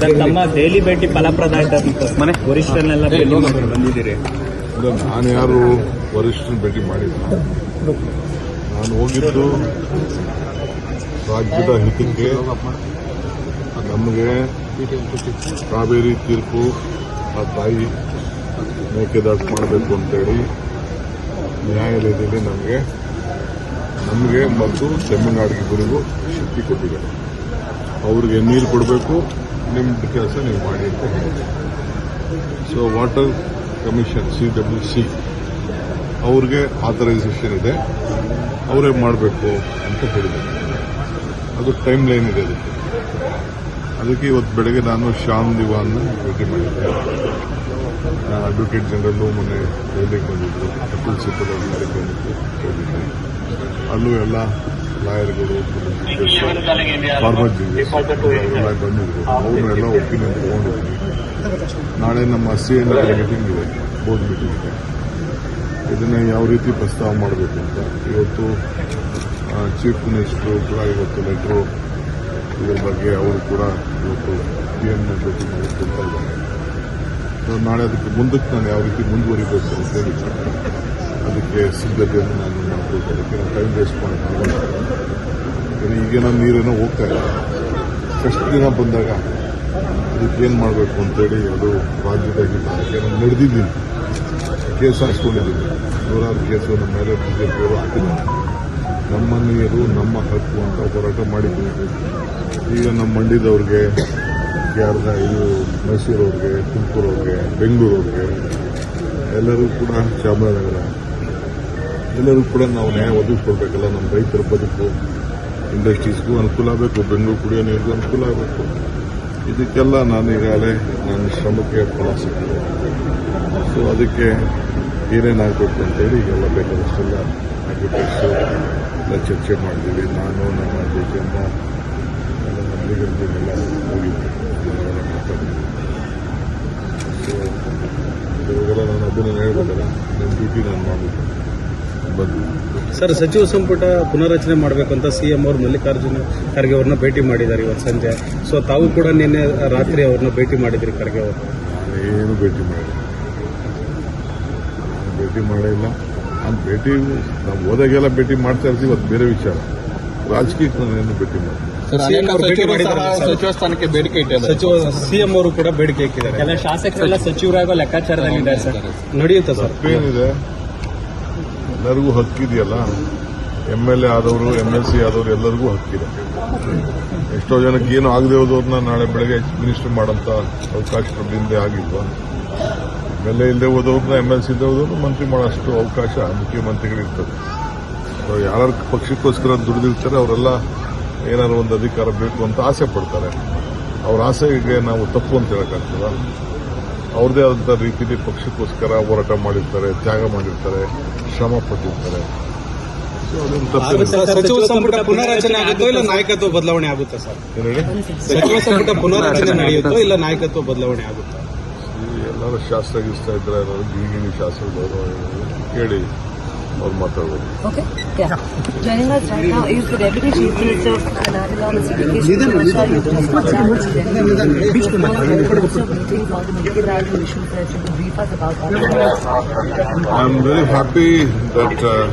Sir ತಮ್ಮ ದೆಹಲಿ ಭೇಟಿ ಫಲಪ್ರದ ಮನೆ. ವರಿಷ್ಠರನ್ನೆಲ್ಲ ಬಂದಿದ್ದೀರಿ ಇಲ್ಲ ನಾನು ಯಾರು ವರಿಷ್ಠನ ಭೇಟಿ ಮಾಡಿಲ್ಲ. ನಾನು ಹೋಗಿದ್ದು ರಾಜ್ಯದ ಹಿತಕ್ಕೆ ನಮಗೆ ಕಾವೇರಿ ತೀರ್ಪು ಆ ತಾಯಿ ಮೇಕೆದಾಟು ಮಾಡಬೇಕು ಅಂತೇಳಿ ನ್ಯಾಯಾಲಯದಲ್ಲಿ ನಮಗೆ ನಮಗೆ ಮತ್ತು ಗುರಿಗೂ ಶಕ್ತಿ ಕೊಟ್ಟಿದ್ದಾರೆ. ಅವ್ರಿಗೆ ನೀರು ಕೊಡಬೇಕು, ನಿಮ್ದು ಕೆಲಸ ನೀವು ಮಾಡಿ ಅಂತ ಹೇಳಿದೆ so water commission C W C ಅವ್ರಿಗೆ ಆಥರೈಸೇಷನ್ ಇದೆ. ಅವರೇ ಮಾಡಬೇಕು ಅಂತ ಹೇಳಿದ್ದಾರೆ ಅದು ಟೈಮ್ ಲೈನ್ ಇದೆ ಅದಕ್ಕೆ. ಅದಕ್ಕೆ ಇವತ್ತು ಬೆಳಗ್ಗೆ ನಾನು ಶ್ಯಾಮ್ ದಿವಾನ್ ಭೇಟಿ ಮಾಡಿದ್ದೆ. ಅಡ್ವೊಕೇಟ್ ಜನರಲ್ಲು ಮೊನ್ನೆ ದೆಹಲಿಗೆ ಬಂದಿದ್ದರು ಅತುಲ್ ಸಿಬ್ಬಲ್ ಅಲ್ಲೂ ಎಲ್ಲ ಲಾಯರ್ಗಳು ಫಾರ್ಮರ್ ಜಡ್ಜಸ್ ಎಲ್ಲ ಬಂದಿದ್ರು ಅವರೆಲ್ಲ ಒಪಿನಿಯನ್ ತಗೊಂಡಿದ್ವಿ ನಾಳೆ ನಮ್ಮ ಸಿ ಎನ್ ಮೀಟಿಂಗ್ ಇದೆ. ಬೋರ್ಡ್ ಮೀಟಿಂಗ್ ಇದೆ. ಇದನ್ನು ಯಾವ ರೀತಿ ಪ್ರಸ್ತಾವ ಮಾಡಬೇಕು ಅಂತ. ಇವತ್ತು ಚೀಫ್ ಮಿನಿಸ್ಟರ್ ಕೂಡ ಇವತ್ತು ಲೆಟ್ರು ಇದ್ರ ಬಗ್ಗೆ ಅವರು ಕೂಡ ಇವತ್ತು ಪಿ ಎಂ ಭೇಟಿ ಇದ್ದಾರೆ ಸೊ ನಾಳೆ ಅದಕ್ಕೆ ಮುಂದಕ್ಕೆ ನಾನು ಯಾವ ರೀತಿ ಮುಂದುವರಿಬೇಕು ಅಂತೇಳಿ ಅದಕ್ಕೆ ಸಿದ್ಧತೆಯನ್ನು ನಾನು ಮಾಡಬೇಕು ಅದಕ್ಕೆ ನಾನು ಟೈಮ್ ವೇಸ್ಟ್ ಮಾಡ್ತೀನಿ ಈಗೇನೋ ನೀರೇನೋ ಹೋಗ್ತಾ ಇಲ್ಲ. ಫಸ್ಟ್ ದಿನ ಬಂದಾಗ ಅದಕ್ಕೆ ಏನು ಮಾಡಬೇಕು ಅಂತೇಳಿ ಅದು ರಾಜ್ಯದ ಅದಕ್ಕೆ ನಾನು ನಡೆದಿದ್ದೀನಿ. ಕೇಸ್ ಹಾಕ್ಸ್ಕೊಂಡಿದ್ದೀನಿ. ನೂರಾರು ಕೇಸು ನಮ್ಮ ಮೇಲೆ ಬಿಜೆಪಿಯವರು ಹಾಕಿದ್ದಾರೆ. ನಮ್ಮ ನೀರು, ನಮ್ಮ ಹಕ್ಕು ಅಂತ ಹೋರಾಟ ಮಾಡಿದ್ದೀವಿ. ಈಗ ನಮ್ಮ ಮಂಡ್ಯದವ್ರಿಗೆ, ಯಾರ್ದ ಇದು ಮೈಸೂರವ್ರಿಗೆ, ತುಮಕೂರವ್ರಿಗೆ, ಬೆಂಗಳೂರವ್ರಿಗೆ, ಎಲ್ಲರೂ ಕೂಡ ಚಾಮರಾಜನಗರ ಎಲ್ಲರೂ ಕೂಡ ನಾವು ನ್ಯಾಯ ಒದಗಿಸ್ಕೊಡ್ಬೇಕಲ್ಲ. ನಮ್ಮ ರೈತರ ಬದುಕು ಇಂಡಸ್ಟ್ರೀಸ್ಗೂ ಅನುಕೂಲ ಆಗಬೇಕು, ಬೆಂಗಳೂರು ಕುಡಿಯೋ ನೀರಿಗೂ ಅನುಕೂಲ ಆಗಬೇಕು. ಇದಕ್ಕೆಲ್ಲ ನಾನು ಈಗಾಗಲೇ ನನ್ನ ಶ್ರಮಕ್ಕೆ ಫಲ ಸಿಕ್ಕಿದೆ ಸೊ ಅದಕ್ಕೆ ಏನೇನಾಗಬೇಕು ಅಂತೇಳಿ ಈಗೆಲ್ಲ ಬೇಕಾದಷ್ಟೆಲ್ಲ ಅಡ್ವೊಕೇಟ್ಸು ಎಲ್ಲ ಚರ್ಚೆ ಮಾಡಿದ್ದೀವಿ ನಾನು, ನಮ್ಮ ಜೊತೆಯಿಂದ ಎಲ್ಲ ನಮ್ಮ ಲೀಗಲ್ ಸೊ ಇವಾಗೆಲ್ಲ ನಾನು ಅದನ್ನು ಹೇಳ್ಬೇಕಲ್ಲ. ನನ್ನ ಡ್ಯೂಟಿ ನಾನು ಮಾಡಬೇಕು. ಬಂದು ಸರ್ ಸಚಿವ ಸಂಪುಟ ಪುನರಚನೆ ಮಾಡಬೇಕು ಅಂತ ಸಿಎಂ ಅವರು ಮಲ್ಲಿಕಾರ್ಜುನ ಖರ್ಗೆ ಅವ್ರನ್ನ ಭೇಟಿ ಮಾಡಿದ್ದಾರೆ ಇವತ್ತು ಸಂಜೆ. ಸೊ ತಾವು ಕೂಡ ನಿನ್ನೆ ರಾತ್ರಿ ಅವ್ರನ್ನ ಭೇಟಿ ಮಾಡಿದ್ರಿ ಖರ್ಗೆ ಅವರು. ಏನು ಭೇಟಿ ಮಾಡಿ ಭೇಟಿ ಮಾಡಿಲ್ಲ. ನಾನು ಭೇಟಿ ನಾವು ಹೋದಾಗೆಲ್ಲ ಭೇಟಿ ಮಾಡ್ತಾ ಇರ್ತೀವಿ ಅದು ಬೇರೆ ವಿಚಾರ. ರಾಜಕೀಯ ನಾನೇನು ಭೇಟಿ ಮಾಡಿ ಭೇಟಿ ಸಚಿವ ಸ್ಥಾನಕ್ಕೆ ಬೇಡಿಕೆ ಇಟ್ಟಿದ್ದಾರೆ ಸಚಿವ ಸಿಎಂ ಅವರು ಕೂಡ ಬೇಡಿಕೆ ಇಟ್ಟಿದ್ದಾರೆ ಎಲ್ಲ ಶಾಸಕರೆಲ್ಲ ಸಚಿವರಾಗೋ ಲೆಕ್ಕಾಚಾರದಲ್ಲಿದ್ದಾರೆ ಸರ್. ನಡೆಯುತ್ತೆ ಸರ್? ತಪ್ಪೇನಿದೆ ಎಲ್ಲರಿಗೂ ಹಕ್ಕಿದೆಯಲ್ಲ? ಎಂ ಎಲ್ ಎ ಆದವರು ಎಂ ಎಲ್ ಸಿ ಆದವರು ಎಲ್ಲರಿಗೂ ಹಕ್ಕಿದೆ. ಎಷ್ಟೋ ಜನಕ್ಕೆ ಏನು ಆಗದೆ ಹೋದವ್ರನ್ನ ನಾಳೆ ಬೆಳಗ್ಗೆ ಮಿನಿಸ್ಟರ್ ಮಾಡೋಂಥ ಅವಕಾಶ ಹಿಂದೆ ಆಗಿಲ್ವಾ? ಎಂ ಎಲ್ ಎ ಇಲ್ಲದೆ ಹೋದವ್ರನ್ನ ಎಂ ಎಲ್ ಸಿ ಇಲ್ಲದೆ ಹೋದವ್ರನ್ನ ಮಂತ್ರಿ ಮಾಡೋಷ್ಟು ಅವಕಾಶ ಮುಖ್ಯಮಂತ್ರಿಗಳಿರ್ತದೆ. ಯಾರು ಪಕ್ಷಕ್ಕೋಸ್ಕರ ದುಡಿದಿರ್ತಾರೆ, ಅವರೆಲ್ಲ ಏನಾದ್ರು ಒಂದು ಅಧಿಕಾರ ಬೇಕು ಅಂತ ಆಸೆ ಪಡ್ತಾರೆ. ಅವ್ರ ಆಸೆಗೆ ನಾವು ತಪ್ಪು ಅಂತ ಹೇಳಕ್ಕಾಗ್ತದ? ಅವ್ರದೇ ಆದಂಥ ರೀತಿಯಲ್ಲಿ ಪಕ್ಷಕ್ಕೋಸ್ಕರ ಹೋರಾಟ ಮಾಡಿರ್ತಾರೆ ತ್ಯಾಗ ಮಾಡಿರ್ತಾರೆ ಶ್ರಮ ಪಟ್ಟಿರ್ತಾರೆ. ಸಚಿವ ಸಂಪುಟ ಪುನರಚನೆ ಆಗುತ್ತೋ ಇಲ್ಲ ನಾಯಕತ್ವ ಬದಲಾವಣೆ ಆಗುತ್ತಾ ಸರ್? ಸಚಿವ ಸಂಪುಟ ಪುನರಚನೆ ನಡೆಯುತ್ತೋ ಇಲ್ಲ ನಾಯಕತ್ವ ಬದಲಾವಣೆ ಆಗುತ್ತಾ? ಈ ಎಲ್ಲರೂ ಶಾಸ್ತ್ರ ಗೀಸ್ತಾ ಇದ್ರೆ ಗಿಣಿಗಿಣಿ ಶಾಸ್ತ್ರದವರು ಕೇಳಿ or Okay, yeah. Joining us right now is the Deputy Chief Minister of I'm very happy that uh,